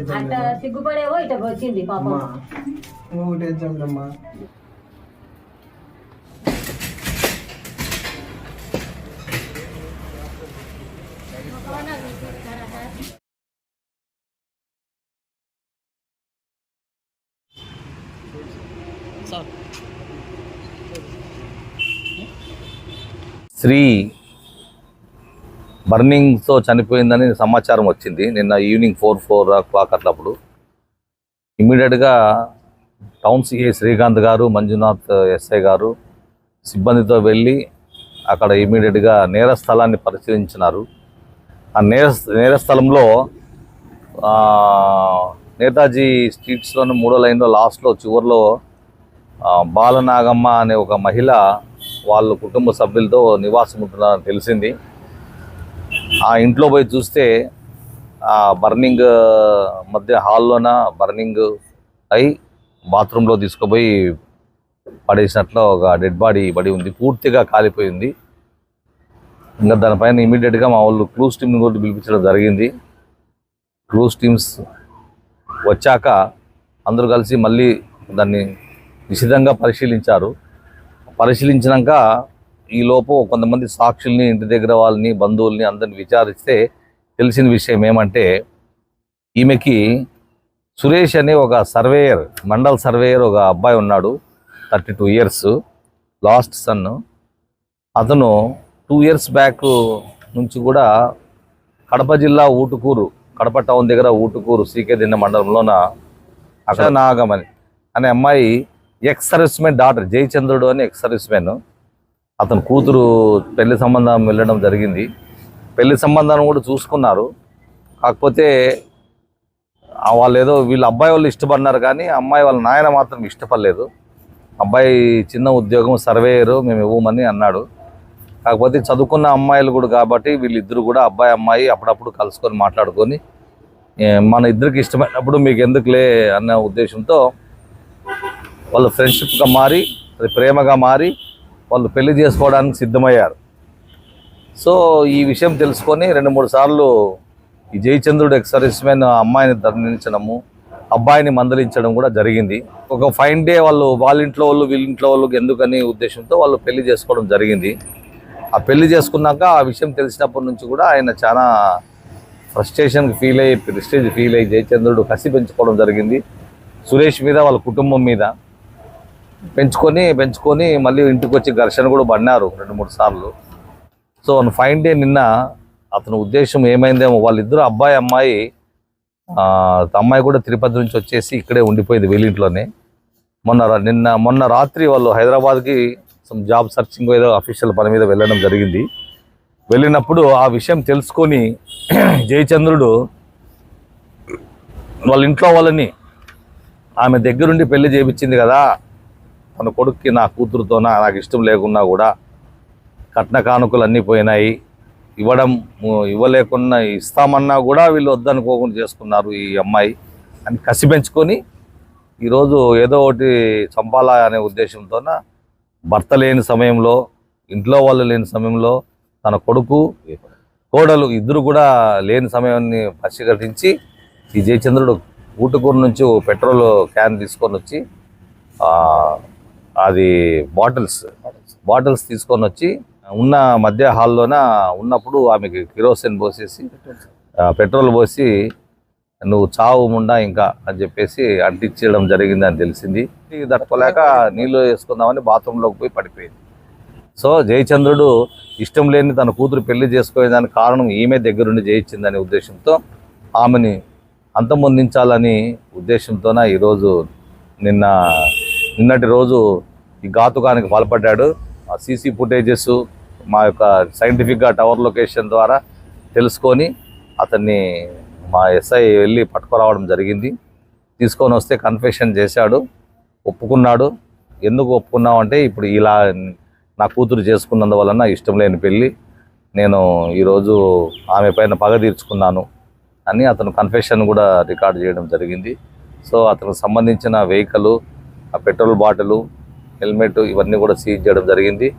Exam సిగ్గుపడేవో ఇట వచ్చింది పాపం. అమ్మా ఒకటి ఎగ్జామ్ అమ్మా స్త్రీ బర్నింగ్తో చనిపోయిందని సమాచారం వచ్చింది. నిన్న ఈవినింగ్ ఫోర్ ఫోర్ క్లాక్ అట్లప్పుడు. ఇమీడియట్గా టౌన్ సిఏ శ్రీకాంత్ గారు మంజునాథ్ ఎస్ఐ గారు సిబ్బందితో వెళ్ళి అక్కడ ఇమీడియట్గా నేర స్థలాన్ని పరిశీలించినారు. ఆ నేర నేర స్థలంలో నేతాజీ స్ట్రీట్స్లోని మూడో లైన్లో లాస్ట్లో చివరిలో బాలనాగమ్మ అనే ఒక మహిళ వాళ్ళ కుటుంబ సభ్యులతో నివాసం ఉంటున్నారని తెలిసింది. ఆ ఇంట్లో పోయి చూస్తే ఆ బర్నింగ్ మధ్య హాల్లోన బర్నింగ్ అయి బాత్రూంలో తీసుకుపోయి పడేసినట్లు ఒక డెడ్ బాడీ పడి ఉంది. పూర్తిగా కాలిపోయింది. ఇంకా దానిపైన ఇమీడియట్గా మా వాళ్ళు క్లూస్ టీమ్ని కూడా పిలిపించడం జరిగింది. క్లూస్ టీమ్స్ వచ్చాక అందరూ కలిసి మళ్ళీ దాన్ని నిశితంగా పరిశీలించారు. పరిశీలించినాక ఈ లోపు కొంతమంది సాక్షుల్ని ఇంటి దగ్గర వాళ్ళని బంధువుల్ని అందరిని విచారిస్తే తెలిసిన విషయం ఏమంటే ఈమెకి సురేష్ అనే ఒక సర్వేయర్ మండల్ సర్వేయర్ ఒక అబ్బాయి ఉన్నాడు thirty two years last son. అతను టూ ఇయర్స్ బ్యాక్ నుంచి కూడా కడప జిల్లా ఊటుకూరు కడప టౌన్ దగ్గర ఊటుకూరు సీకే దిన్న మండలంలోన అక్కడ నాగమని అనే అమ్మాయి ఎక్స్ సర్వీస్మెన్ డాటర్ జయచంద్రుడు అని ఎక్స్ సర్వీస్మెన్ అతని కూతురు పెళ్ళి సంబంధం వెళ్ళడం జరిగింది. పెళ్ళి సంబంధాన్ని కూడా చూసుకున్నారు. కాకపోతే వాళ్ళు ఏదో వీళ్ళ అబ్బాయి వాళ్ళు ఇష్టపడినారు కానీ అమ్మాయి వాళ్ళ నాయన మాత్రం ఇష్టపడలేదు. అబ్బాయి చిన్న ఉద్యోగం సర్వేయరు మేము ఇవ్వమని అన్నాడు. కాకపోతే చదువుకున్న అమ్మాయిలు కూడా కాబట్టి వీళ్ళిద్దరు కూడా అబ్బాయి అమ్మాయి అప్పుడప్పుడు కలుసుకొని మాట్లాడుకొని మన ఇద్దరికి ఇష్టమైనప్పుడు మీకు ఎందుకులే? అన్న ఉద్దేశంతో వాళ్ళు ఫ్రెండ్షిప్గా మారి అది ప్రేమగా మారి వాళ్ళు పెళ్ళి చేసుకోవడానికి సిద్ధమయ్యారు. సో ఈ విషయం తెలుసుకొని రెండు మూడు సార్లు ఈ జయచంద్రుడు ఎక్స్ సర్వీస్మెన్ అమ్మాయిని దండించడము అబ్బాయిని మందలించడం కూడా జరిగింది. ఒక ఫైన్ డే వాళ్ళు వాళ్ళ ఇంట్లో వాళ్ళు వీళ్ళ ఇంట్లో వాళ్ళకి ఎందుకని ఉద్దేశంతో వాళ్ళు పెళ్ళి చేసుకోవడం జరిగింది. ఆ పెళ్ళి చేసుకున్నాక ఆ విషయం తెలిసినప్పటి నుంచి కూడా ఆయన చాలా ఫ్రస్ట్రేషన్కి ఫీల్ అయ్యి ప్రిస్టేజ్ ఫీల్ అయ్యి జయచంద్రుడు కసి పెంచుకోవడం జరిగింది. సురేష్ మీద వాళ్ళ కుటుంబం మీద. పెంచుకొని పెంచుకొని మళ్ళీ ఇంటికి వచ్చి ఘర్షణ కూడా పడినారు రెండు మూడు సార్లు. సో ఫైన్ డే నిన్న అతని ఉద్దేశం ఏమైందేమో వాళ్ళిద్దరు అబ్బాయి అమ్మాయి అమ్మాయి కూడా తిరుపతి నుంచి వచ్చేసి ఇక్కడే ఉండిపోయింది వీళ్ళింట్లోనే. మొన్న నిన్న మొన్న రాత్రి వాళ్ళు హైదరాబాద్కి సమ్ జాబ్ సర్చింగ్ ఏదో అఫీషియల్ పని మీద వెళ్ళడం జరిగింది. వెళ్ళినప్పుడు ఆ విషయం తెలుసుకొని జయచంద్రుడు వాళ్ళ ఇంట్లో వాళ్ళని ఆమె దగ్గరుండి పెళ్ళి చేయించింది కదా తన కొడుక్కి నా కూతురుతోన నాకు ఇష్టం లేకున్నా కూడా కట్న కానుకలు అన్నీ పోయినాయి. ఇవ్వడం ఇవ్వలేకున్నా ఇస్తామన్నా కూడా వీళ్ళు వద్దనుకోకుండా చేసుకున్నారు ఈ అమ్మాయి. అని కసి పెంచుకొని ఈరోజు ఏదో ఒకటి చంపాలా అనే ఉద్దేశంతోన భర్త లేని సమయంలో ఇంట్లో వాళ్ళు లేని సమయంలో తన కొడుకు కోడలు ఇద్దరు కూడా లేని సమయాన్ని పసిగట్టించి ఈ జయచంద్రుడు ఊటుకూరు నుంచి పెట్రోల్ క్యాన్ తీసుకొని వచ్చి అది బాటిల్స్. బాటిల్స్ తీసుకొని వచ్చి ఉన్న మధ్య హాల్లోన ఉన్నప్పుడు ఆమెకి కిరోసిన్ పోసేసి పెట్రోల్ పోసి నువ్వు చావు ముండా ఇంకా అని చెప్పేసి అంటించడం జరిగింది అని తెలిసింది. దట్టుకోలేక నీళ్ళు వేసుకుందామని బాత్రూంలోకి పోయి పడిపోయింది. సో జయచంద్రుడు ఇష్టం లేని తన కూతురు పెళ్ళి చేసుకోవడానికి కారణం ఈమె దగ్గరుండి జయించిందనే ఉద్దేశంతో ఆమెని అంతమొందించాలని ఉద్దేశంతోన ఈరోజు నిన్న నిన్నటి రోజు ఈ ఘాతుకానికి పాల్పడ్డాడు. ఆ సీసీ ఫుటేజెస్ మా యొక్క సైంటిఫిక్గా టవర్ లొకేషన్ ద్వారా తెలుసుకొని అతన్ని మా ఎస్ఐ వెళ్ళి పట్టుకురావడం జరిగింది. తీసుకొని వస్తే కన్ఫెషన్ చేశాడు. ఒప్పుకున్నాడు. ఎందుకు ఒప్పుకున్నామంటే ఇప్పుడు ఇలా నా కూతురు చేసుకున్నందువలన ఇష్టం లేని పెళ్ళి. నేను ఈరోజు ఆమె పైన పగ తీర్చుకున్నాను అని అతను కన్ఫెషన్ కూడా రికార్డ్ చేయడం జరిగింది. సో అతనికి సంబంధించిన వెహికల్ ఆ పెట్రోల్ బాటిలు హెల్మెట్ ఇవన్నీ కూడా సీజ్ చేయడం జరిగింది.